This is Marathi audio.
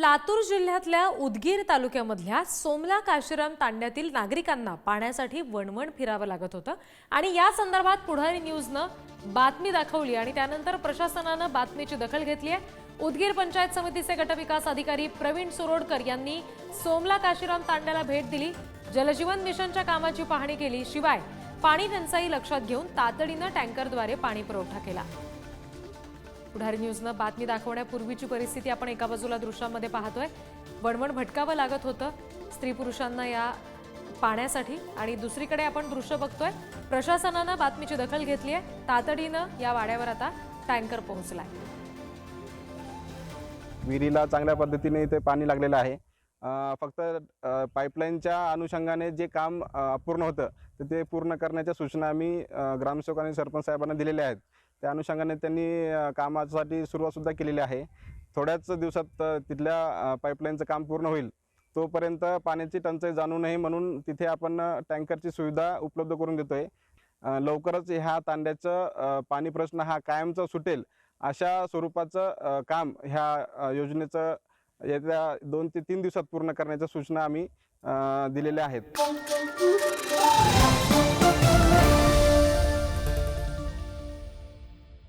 लातूर जिल्ह्यातल्या उदगीर तालुक्यामधल्या सोमला काशीराम तांड्यातील नागरिकांना पाण्यासाठी वणवण फिरावं लागत होतं. आणि या संदर्भात पुढारी न्यूजनं बातमी दाखवली आणि त्यानंतर प्रशासनानं बातमीची दखल घेतली आहे. उदगीर पंचायत समितीचे गटविकास अधिकारी प्रवीण सुरोडकर यांनी सोमला काशीराम तांड्याला भेट दिली. जलजीवन मिशनच्या कामाची पाहणी केली. शिवाय पाणी टंचाई लक्षात घेऊन तातडीनं टँकरद्वारे पाणी पुरवठा केला. पुढारी न्यूजनं बातमी दाखवण्यापूर्वीची परिस्थिती आपण एका बाजूला दृश्यामध्ये पाहतोय. वणवण भटकावं लागत होतं स्त्री पुरुषांना या पाण्यासाठी आणि दुसरीकडे आपण दृश्य बघतोय. प्रशासनानं बातमीची दखल घेतली आहे. तातडीनं या वाड्यावर आता टँकर पोहोचलाय. विहिरीला चांगल्या पद्धतीने इथे पाणी लागलेलं आहे. फक्त पाईपलाईनच्या अनुषंगाने जे काम अपूर्ण होतं तर ते पूर्ण करण्याच्या सूचना आम्ही ग्रामसेवक आणि सरपंच साहेबांना दिलेल्या आहेत. त्या अनुषंगाने त्यांनी कामासाठी सुरुवातसुद्धा केलेली आहे. थोड्याच दिवसात तिथल्या पाईपलाईनचं काम पूर्ण होईल. तोपर्यंत पाण्याची टंचाई जाणू नये म्हणून तिथे आपण टँकरची सुविधा उपलब्ध करून देतो आहे लवकरच ह्या तांड्याचं पाणी प्रश्न हा कायमचा सुटेल अशा स्वरूपाचं काम ह्या योजनेचं येत्या दोन ते तीन दिवसात पूर्ण करण्याच्या सूचना आम्ही दिलेल्या आहेत.